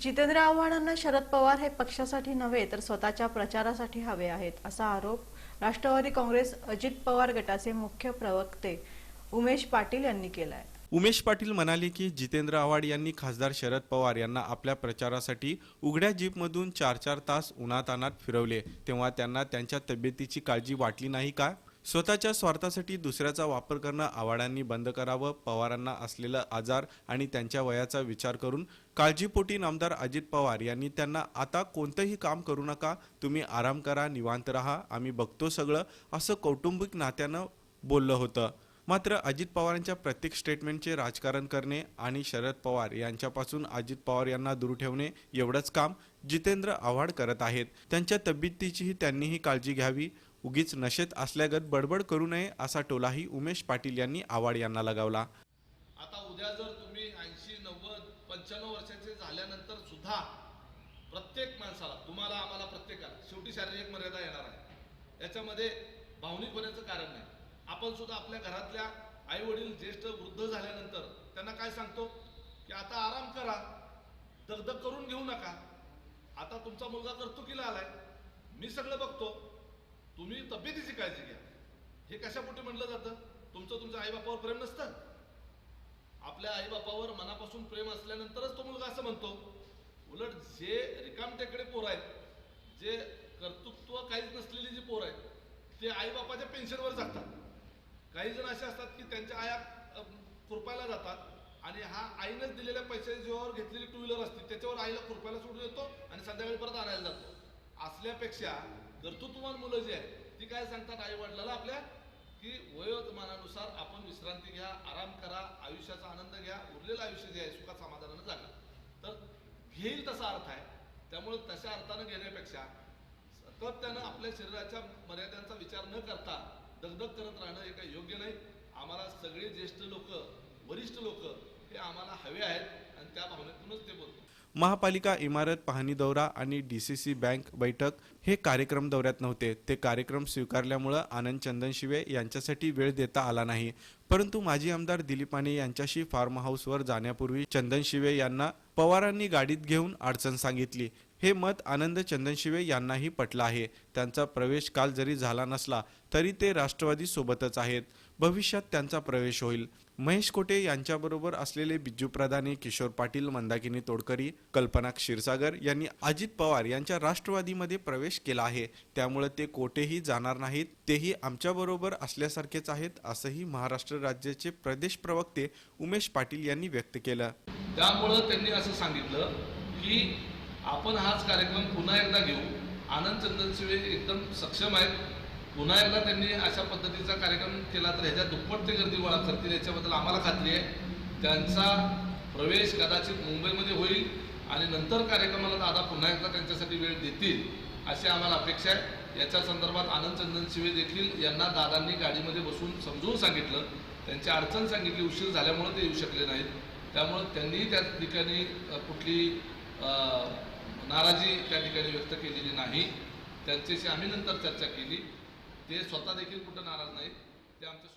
जितेंद्र आव्हाडांना शरद पवार हे पक्षासाठी नव्हे तर स्वतःच्या प्रचारासाठी हवे आहेत असा आरोप राष्ट्रवादी काँग्रेस अजित पवार गटाचे मुख्य प्रवक्ते उमेश पाटील यांनी केलाय. उमेश पाटील म्हणाले की जितेंद्र आव्हाड यांनी खासदार शरद पवार यांना आपल्या प्रचारासाठी उघड्या जीपमधून चार चार तास उन्हातानात फिरवले. तेव्हा त्यांना त्यांच्या तब्येतीची काळजी वाटली नाही का? स्वतःच्या स्वार्थासाठी दुसऱ्याचा वापर करणं आव्हाडांनी बंद करावं पवारांना असलेला आजार आणि त्यांच्या वयाचा विचार करून काळजीपोटी नामदार अजित पवार यांनी त्यांना आता कोणतंही काम करू नका तुम्ही आराम करा निवांत राहा आम्ही बघतो सगळं असं कौटुंबिक नात्यानं बोललं होतं. मात्र अजित पवारांच्या प्रत्येक स्टेटमेंटचे राजकारण करणे आणि शरद पवार यांच्यापासून अजित पवार यांना दूर ठेवणे एवढंच काम जितेंद्र आव्हाड करत आहेत. त्यांच्या तब्येतीचीही त्यांनीही काळजी घ्यावी. उगीच नशेत असल्यागत बडबड करू नये असा टोलाही उमेश पाटील यांनी आव्हाड यांना लगावला. आता उद्या जर तुम्ही ऐंशी नव्वद पंच्याण्णव वर्षाचे झाल्यानंतर सुद्धा प्रत्येक माणसाला तुम्हाला आम्हाला प्रत्येकाला शेवटी शारीरिक मर्यादा येणार आहे. याच्यामध्ये भावनिक होण्याचं कारण नाही. आपण सुद्धा आपल्या घरातल्या आई वडील ज्येष्ठ वृद्ध झाल्यानंतर त्यांना काय सांगतो? की आता आराम करा दगदग करून घेऊ नका. आता तुमचा मुलगा कर्तुकीला आलाय. मी सगळं बघतो. तुम्ही तब्येतीची काळजी घ्या. हे कशापोटी म्हटलं जातं? तुमचं तुमच्या आईबापावर प्रेम नसतं. आपल्या आईबापावर मनापासून प्रेम असल्यानंतरच तो मुलगा असं म्हणतो उलट जे रिकामट्याकडे पोर आहेत जे कर्तृत्व काहीच नसलेली जी पोर आहेत ते आईबापाच्या पेन्शनवर जातात. काही जण असे असतात की त्यांच्या आया अ, खुरपायला जातात आणि हा आईनंच दिलेल्या पैशाच्या जीवावर घेतलेली टू व्हीलर असते. त्याच्यावर आईला खुरपायला सोडून येतो आणि संध्याकाळी परत आणायला जातो. असल्यापेक्षा कर्तृत्ववान मुलं जी आहेत ती काय सांगतात आई वडिलाला आपल्या? की वयोमानानुसार आपण विश्रांती घ्या आराम करा आयुष्याचा आनंद घ्या उरलेलं आयुष्य जे आहे सुखात समाधानानं जागा. तर घेईल तसा अर्थ आहे. त्यामुळे तशा अर्थानं घेण्यापेक्षा सातत्यानं आपल्या शरीराच्या मर्यादांचा विचार न करता दगदग करत राहणं हे काही योग्य नाही. आम्हाला सगळे ज्येष्ठ लोक वरिष्ठ लोक हे आम्हाला हवे आहेत आणि त्या भावनेतूनच ते बोलतो महापालिका इमारत पाहणी दौरा आणि डी सी सी बँक बैठक हे कार्यक्रम दौऱ्यात नव्हते. ते कार्यक्रम स्वीकारल्यामुळं आनंद चंदन शिवे यांच्यासाठी वेळ देता आला नाही. परंतु माजी आमदार दिलीप माने यांच्याशी फार्म हाऊसवर जाण्यापूर्वी चंदनशिवे यांना पवारांनी गाडीत घेऊन अडचण सांगितली. हे मत आनंद चंदन शिवे यांनाही पटलं आहे. त्यांचा प्रवेश काल जरी झाला नसला तरी ते राष्ट्रवादी सोबतच आहेत. भविष्यात त्यांचा प्रवेश होईल. महेश कोटे यांच्याबरोबर असलेले बिज्जू प्रधाने किशोर पाटील मंदाकिनी तोडकरी कल्पना क्षीरसागर यांनी अजित पवार यांच्या राष्ट्रवादीमध्ये प्रवेश केला आहे. त्यामुळे ते कोठेही जाणार नाहीत तेही आमच्याबरोबर असल्यासारखेच आहेत असंही महाराष्ट्र राज्याचे प्रदेश प्रवक्ते उमेश पाटील यांनी व्यक्त केलं. त्यामुळं त्यांनी असं सांगितलं की आपण हाच कार्यक्रम पुन्हा एकदा घेऊ. आनंद चंदनशिवे एकदम सक्षम आहेत. पुन्हा एकदा त्यांनी अशा पद्धतीचा कार्यक्रम केला तर ह्याच्या दुप्पट ते गर्दी गोळा करतील याच्याबद्दल आम्हाला खात्री आहे. त्यांचा प्रवेश कदाचित मुंबईमध्ये होईल. आणि नंतर कार्यक्रमाला दादा पुन्हा एकदा त्यांच्यासाठी वेळ देतील अशी आम्हाला अपेक्षा आहे. याच्या संदर्भात आनंद चंदनशिवे देखील यांना दादांनी गाडीमध्ये बसून समजून सांगितलं. त्यांची अडचण सांगितली उशीर झाल्यामुळे ते येऊ शकले नाहीत. त्यामुळे त्यांनी त्या ठिकाणी कुठली नाराजी त्या ठिकाणी व्यक्त केलेली नाही. त्यांच्याशी आम्ही नंतर चर्चा केली. ते स्वतः देखील कुठं नाराज नाहीत ते आमच्या